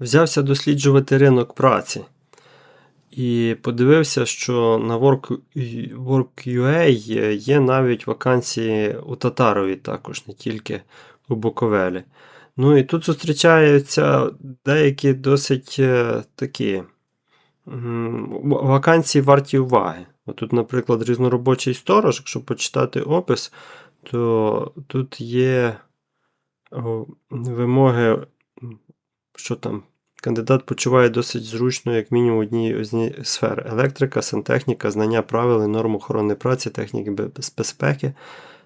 Взявся досліджувати ринок праці. І подивився, що на Work.ua є- навіть вакансії у Татарові також, не тільки у Буковелі. Ну і тут зустрічаються деякі досить е, такі вакансії варті уваги. Тут, наприклад, різноробочий сторож, якщо почитати опис, то тут є вимоги, що там, кандидат почуває досить зручно, як мінімум, в одній сфер: електрика, сантехніка, знання правил і норм охорони праці, техніки без- безпеки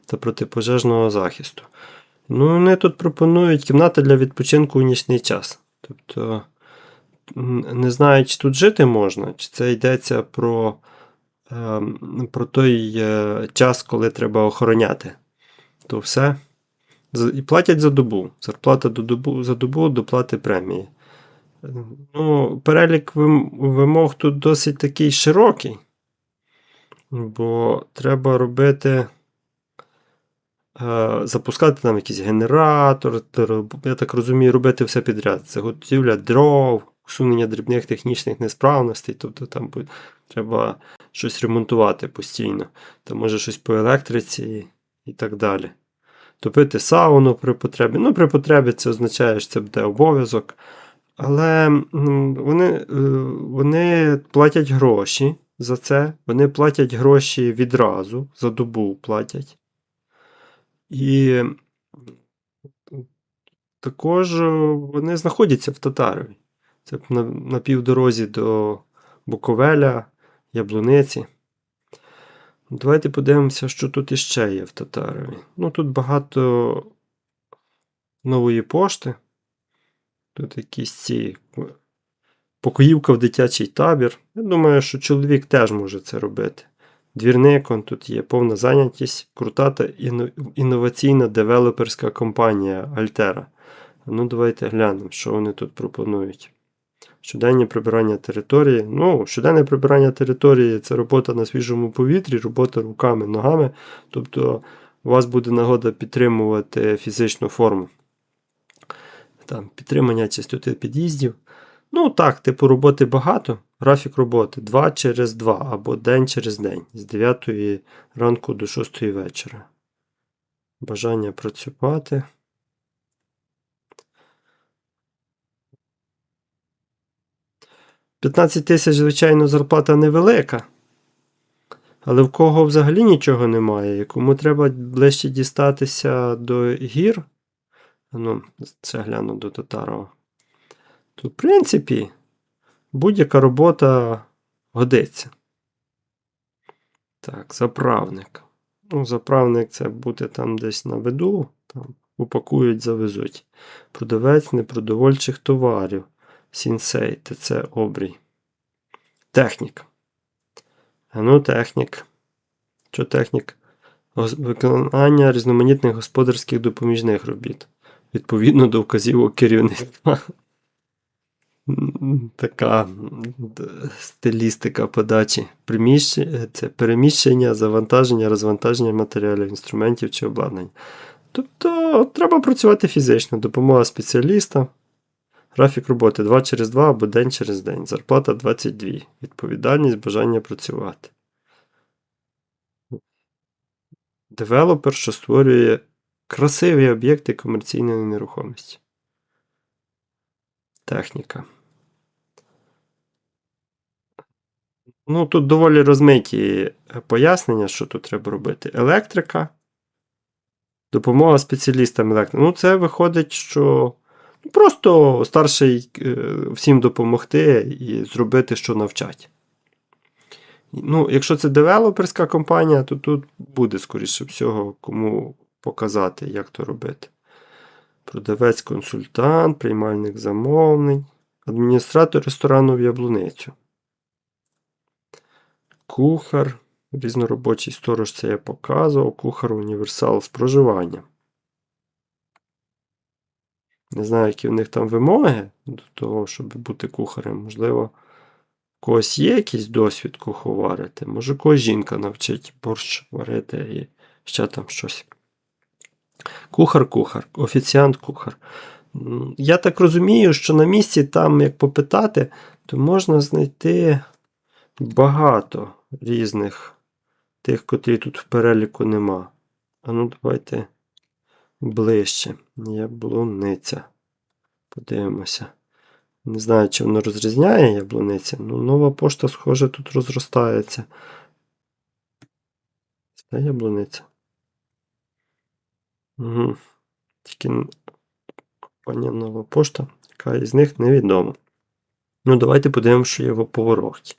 та протипожежного захисту. Ну, вони тут пропонують кімната для відпочинку у нічний час. Тобто, не знаю, чи тут жити можна, чи це йдеться про, ем, про той е, час, коли треба охороняти. То все. І платять за добу. Зарплата до добу, за добу доплати премії. Ну, перелік вимог тут досить такий широкий, бо треба робити. е, Запускати там якийсь генератор, я так розумію, робити все підряд. Це готівля дров, усунення дрібних технічних несправностей, тобто там треба щось ремонтувати постійно, там може щось по електриці і, і так далі. Топити сауну при потребі. Ну, при потребі це означає, що це буде обов'язок. Але вони, е, вони платять гроші за це, вони платять гроші відразу, за добу платять. І також вони знаходяться в Татарові. Це на, на півдорозі до Буковеля, Яблуниці. Давайте подивимося, що тут іще є в Татарові. Ну, тут багато нової пошти. Тут якісь ці е, покоївка в дитячий табір. Я думаю, що чоловік теж може це робити. Двірник, он тут є повна зайнятість, крута та інноваційна девелоперська компанія Altera. Ну, давайте глянемо, що вони тут пропонують. Щоденне прибирання території. Ну, щоденне прибирання території це робота на свіжому повітрі, робота руками, ногами. Тобто у вас буде нагода підтримувати фізичну форму. Там, підтримання чистоти під'їздів. Ну так, типу роботи багато. Графік роботи 2 через 2 або день через день з 9 ранку до 6 вечора. Бажання працювати. – 15 тисяч, звичайно, зарплата невелика. Але в кого взагалі нічого немає, кому треба ближче дістатися до гір, ну, це гляну до Татарова, то, в принципі, будь-яка робота годиться. Так, заправник. Ну, заправник це бути там десь на виду, там упакують, завезуть. Продавець непродовольчих товарів. Сінсей, ТЦ обрій. Технік. Ну, технік. Що технік? Виконання різноманітних господарських допоміжних робіт. Відповідно до вказівок керівництва. Така стилістика подачі. Це переміщення, завантаження, розвантаження матеріалів, інструментів чи обладнання. Тобто треба працювати фізично, допомога спеціаліста. Графік роботи 2 через 2 або день через день. Зарплата 22. Відповідальність, бажання працювати. Девелопер, що створює красиві об'єкти комерційної нерухомості. Техніка. Ну, тут доволі розмиті пояснення, що тут треба робити. Електрика. Допомога спеціалістам електрики. Ну, це виходить, що просто старший е, всім допомогти і зробити, що навчать. Ну, якщо це девелоперська компанія, то тут буде, скоріше всього, кому показати, як то робити. Продавець-консультант, приймальник замовлень, адміністратор ресторану в Яблуницю. Кухар, різноробочий сторож, це я показував. Кухар універсал з проживанням. Не знаю, які в них там вимоги до того, щоб бути кухарем. Можливо, у когось є якийсь досвід куховарити. Може, когось жінка навчить борщ варити і ще там щось. Кухар-кухар, офіціант-кухар. Я так розумію, що на місці там, як попитати, то можна знайти багато різних тих, котрі тут в переліку нема. А ну, давайте ближче. Яблуниця. Подивимося. Не знаю, чи воно розрізняє яблуниця. Ну, нова пошта, схоже, тут розростається. Це яблуниця. Угу. Тільки компанія нова пошта, яка із них невідома. Ну, давайте подивимося, що є в поворохті.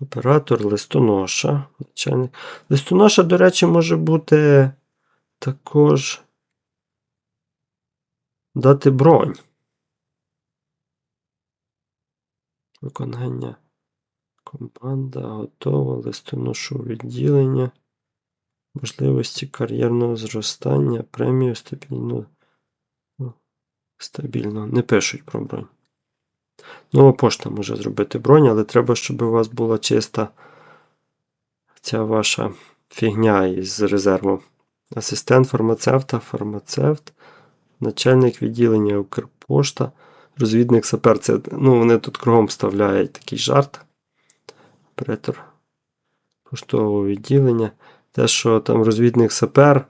Оператор листоноша. Начальник. Листоноша, до речі, може бути також дати бронь. Виконання. Команда готова, листоношу відділення. Можливості кар'єрного зростання, премію стабільно. ну, Стабільно. Не пишуть про бронь. Нова пошта може зробити бронь, але треба, щоб у вас була чиста ця ваша фігня із резервом. Асистент фармацевта, фармацевт, начальник відділення Укрпошта, розвідник сапер. Це, ну, вони тут кругом вставляють такий жарт. Оператор поштового відділення. Те, що там розвідник сапер.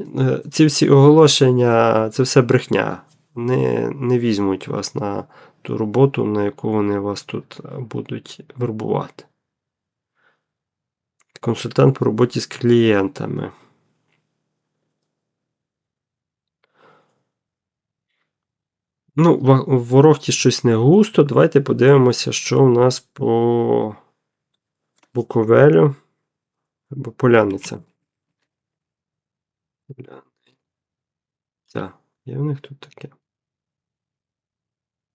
е, Ці всі оголошення, це все брехня. Не, не візьмуть вас на ту роботу, на яку вони вас тут е, будуть вербувати. Консультант по роботі з клієнтами. Ну, в, ворогті щось не густо. Давайте подивимося, що у нас по Буковелю або Поляниця. Поляниця. Є в них тут таке?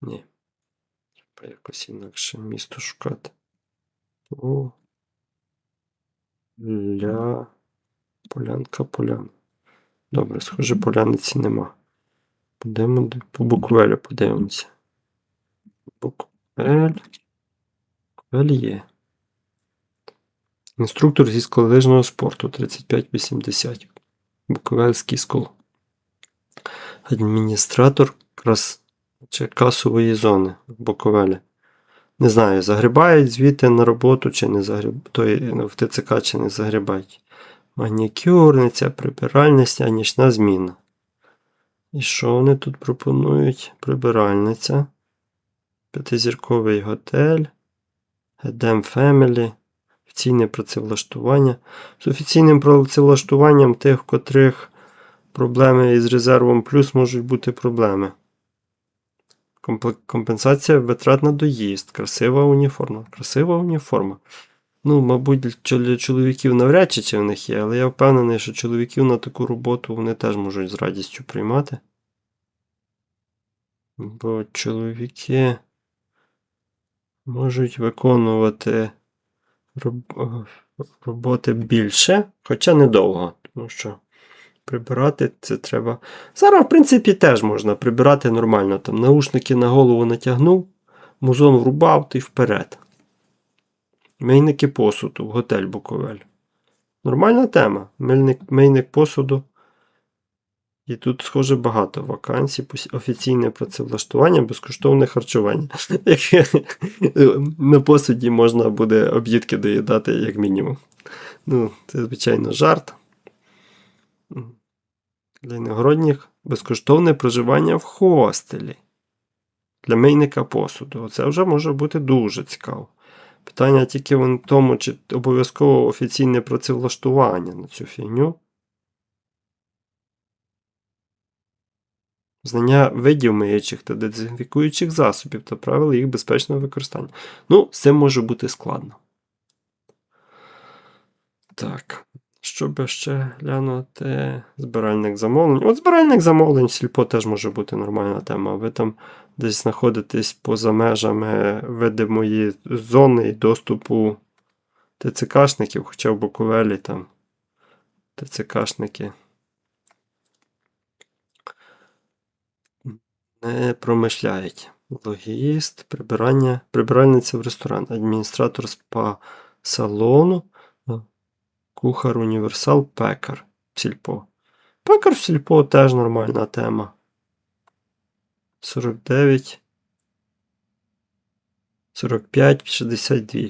Ні. Треба якось інакше місто шукати. О. Ля. Полянка, полян. Добре, схоже, поляниці нема. Будемо по Буковелю подивимося. Буковель. Буковель є. Інструктор зі скалолижного спорту 3580. Буковельський скул. Адміністратор крас... чи касової зони Буковелі. Не знаю, загрібають звідти на роботу, чи не загріб... Той, ну, в ТЦК чи не загрібають. Манікюрниця, прибиральниця, нічна зміна. І що вони тут пропонують? Прибиральниця, п'ятизірковий готель, Едем Family, офіційне працевлаштування. З офіційним працевлаштуванням тих, в котрих проблеми із резервом плюс можуть бути проблеми. Компенсація витрат на доїзд, красива уніформа. Красива уніформа. Ну, мабуть, для чоловіків навряд чи чи в них є, але я впевнений, що чоловіків на таку роботу вони теж можуть з радістю приймати. Бо чоловіки можуть виконувати роботи більше, хоча недовго, тому що прибирати це треба. Зараз, в принципі, теж можна прибирати нормально. Там наушники на голову натягнув, музон врубав ти вперед. Мийники посуду в готель Буковель. Нормальна тема. Мельник, мийник посуду. І тут, схоже, багато вакансій, офіційне працевлаштування, безкоштовне харчування. На посуді можна буде об'їдки доїдати, як мінімум. Ну, це, звичайно, жарт. Для іногородніх безкоштовне проживання в хостелі. Для мийника посуду. Це вже може бути дуже цікаво. Питання тільки в тому, чи обов'язково офіційне працевлаштування на цю фігню. Знання видів миючих та дезінфікуючих засобів та правил їх безпечного використання. Ну, цим може бути складно. Так. Що би ще глянути? Збиральник замовлень. От збиральник замовлень в сільпо теж може бути нормальна тема. Ви там десь знаходитесь поза межами видимої зони і доступу ТЦКшників, хоча в Буковелі там ТЦКшники не промишляють. Логіст, прибирання, прибиральниця в ресторан, адміністратор спа салону, кухар, універсал, пекар в сільпо. Пекар в сільпо теж нормальна тема. 49, 45, 62.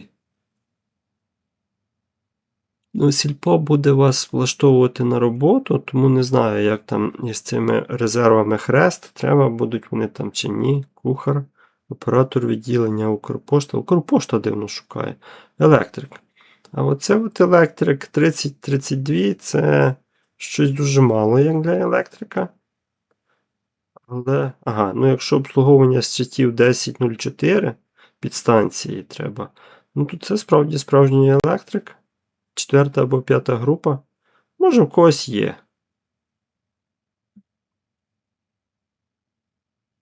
Ну, сільпо буде вас влаштовувати на роботу, тому не знаю, як там із цими резервами хрест, треба будуть вони там чи ні. Кухар, оператор відділення, Укрпошта. Укрпошта дивно шукає. Електрик. А оце от електрик 3032 це щось дуже мало, як для електрика. Але, ага, ну якщо обслуговування з чатів 10.04 підстанції треба, ну то це справді справжній електрик. Четверта або п'ята група. Може, в когось є.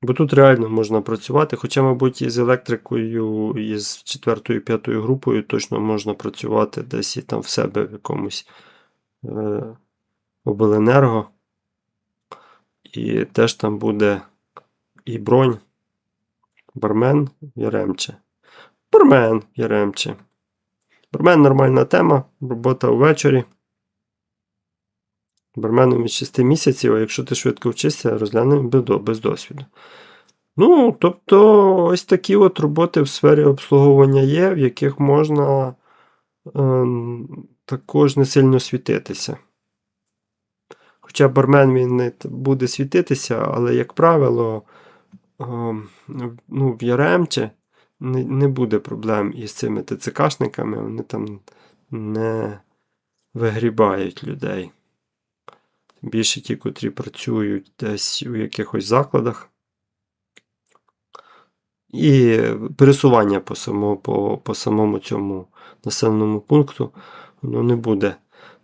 Бо тут реально можна працювати, хоча, мабуть, із електрикою, і з четвертою п'ятою групою точно можна працювати десь і там в себе в якомусь е, обленерго. І теж там буде і бронь, бармен Яремче. Бармен Яремче. Бармен нормальна тема, робота ввечері. Барменом від 6 місяців, а якщо ти швидко вчишся, розглянемо без, досвіду. Ну, тобто, ось такі от роботи в сфері обслуговування є, в яких можна ем, також не сильно світитися. Хоча бармен він буде світитися, але, як правило, ну, в Яремче не, буде проблем із цими ТЦКшниками, вони там не вигрібають людей. Тим Більше ті, котрі працюють десь у якихось закладах. І пересування по самому, по, по самому цьому населеному пункту воно не буде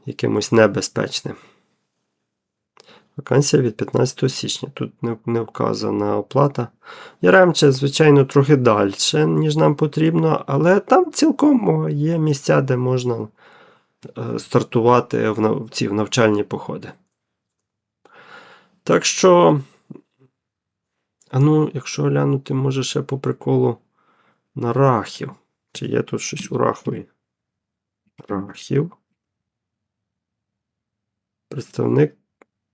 якимось небезпечним. Вакансія від 15 січня. Тут не, вказана оплата. Яремче, звичайно, трохи далі, ніж нам потрібно, але там цілком є місця, де можна е, стартувати в, ці навчальні походи. Так що, а ну, якщо глянути, може ще по приколу на рахів. Чи є тут щось у рахові? Рахів. Представник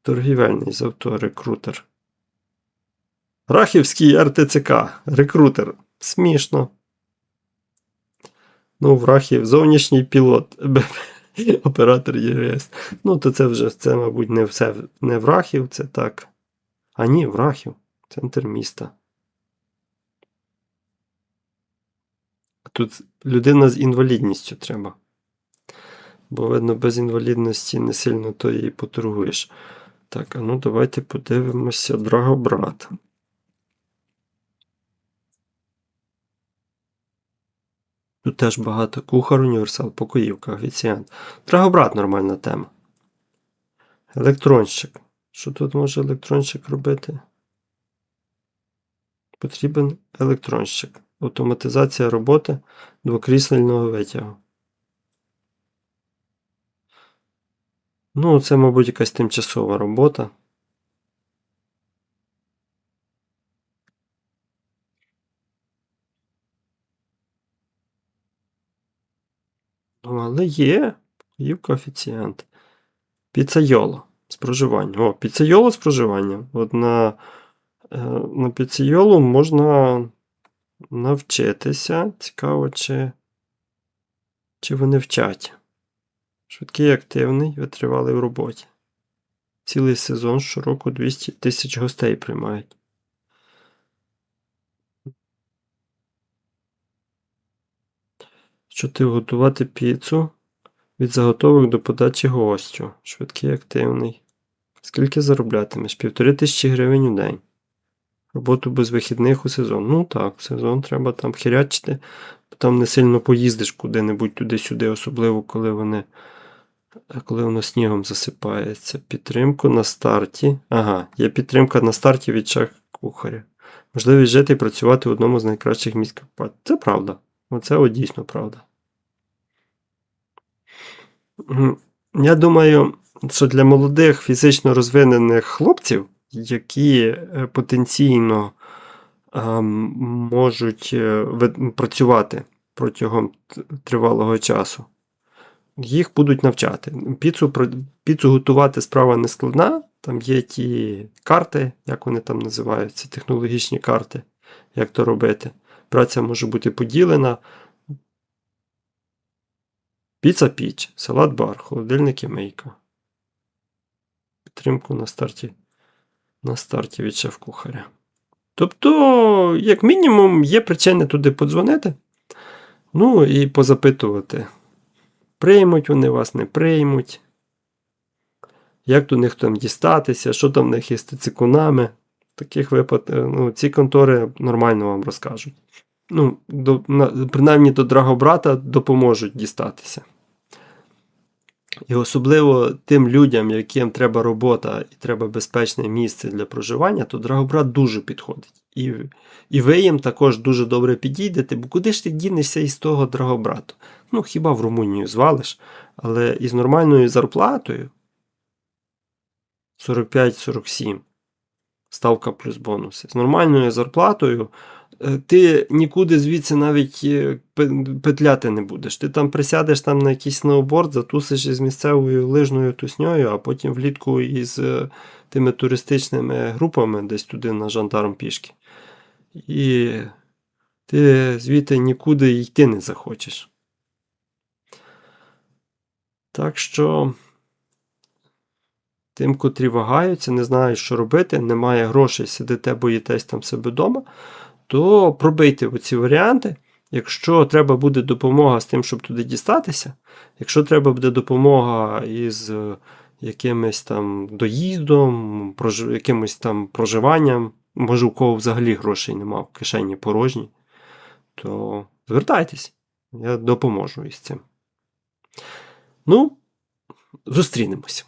торгівельний з рекрутер. Рахівський РТЦК, рекрутер. Смішно. Ну, в Рахів зовнішній пілот, оператор ЄРС. Ну, то це вже, це, мабуть, не все не в Рахів, це так. А ні, в Рахів. Центр міста. Тут людина з інвалідністю треба. Бо, видно, без інвалідності не сильно то і поторгуєш. Так, а ну давайте подивимося Драгобрат. Тут теж багато кухар, універсал, покоївка, офіціант. Драгобрат нормальна тема. Електронщик. Що тут може електронщик робити? Потрібен електронщик. Автоматизація роботи двокрісельного витягу. Ну, це, мабуть, якась тимчасова робота. Ну, але є. Коефіцієнт. Піцайоло з проживанням. О, піцайоло з проживанням. От на, е, на піцайолу можна навчитися. Цікаво, чи, чи вони вчать. Швидкий активний, витривалий в роботі. Цілий сезон щороку 200 тисяч гостей приймають. Що ти готувати піцу від заготовок до подачі гостю. Швидкий активний. Скільки зароблятимеш? Півтори тисячі гривень у день. Роботу без вихідних у сезон. Ну так, в сезон треба там хірячити, бо там не сильно поїздиш куди-небудь туди-сюди, особливо коли вони. А коли воно снігом засипається. Підтримку на старті. Ага, є підтримка на старті від шах кухаря. Можливість жити і працювати в одному з найкращих місць Карпат. Це правда. Оце от дійсно правда. Я думаю, що для молодих фізично розвинених хлопців, які е, потенційно можуть е, працювати протягом тривалого часу, їх будуть навчати. Піцу, піцу готувати справа не складна, Там є ті карти, як вони там називаються, технологічні карти, як то робити. Праця може бути поділена. Піца піч, салат бар, холодильник і мийка. Підтримку на старті, на старті від шеф-кухаря. Тобто, як мінімум, є причини туди подзвонити. Ну і позапитувати. Приймуть вони вас, не приймуть. Як до них там дістатися, що там в них є з тицикунами. В таких випадках ну, ці контори нормально вам розкажуть. Ну, до, на, принаймні до Драгобрата допоможуть дістатися. І особливо тим людям, яким треба робота і треба безпечне місце для проживання, то Драгобрат дуже підходить. І, і ви їм також дуже добре підійдете, бо куди ж ти дінешся із того Драгобрату? Ну, хіба в Румунію звалиш, але із нормальною зарплатою 45-47. Ставка плюс бонуси. З нормальною зарплатою е, ти нікуди звідси навіть е, петляти не будеш. Ти там присядеш там на якийсь сноуборд, затусиш із місцевою лижною тусньою, а потім влітку із е, тими туристичними групами десь туди на жандарм пішки. І ти звідти нікуди йти не захочеш. Так що тим, котрі вагаються, не знають, що робити, немає грошей, сидите, боїтесь там себе вдома, то пробийте оці варіанти. Якщо треба буде допомога з тим, щоб туди дістатися, якщо треба буде допомога із е, якимось там доїздом, якимось там проживанням, може, у кого взагалі грошей нема в кишені порожні, то звертайтесь, я допоможу із цим. Ну, зустрінемось.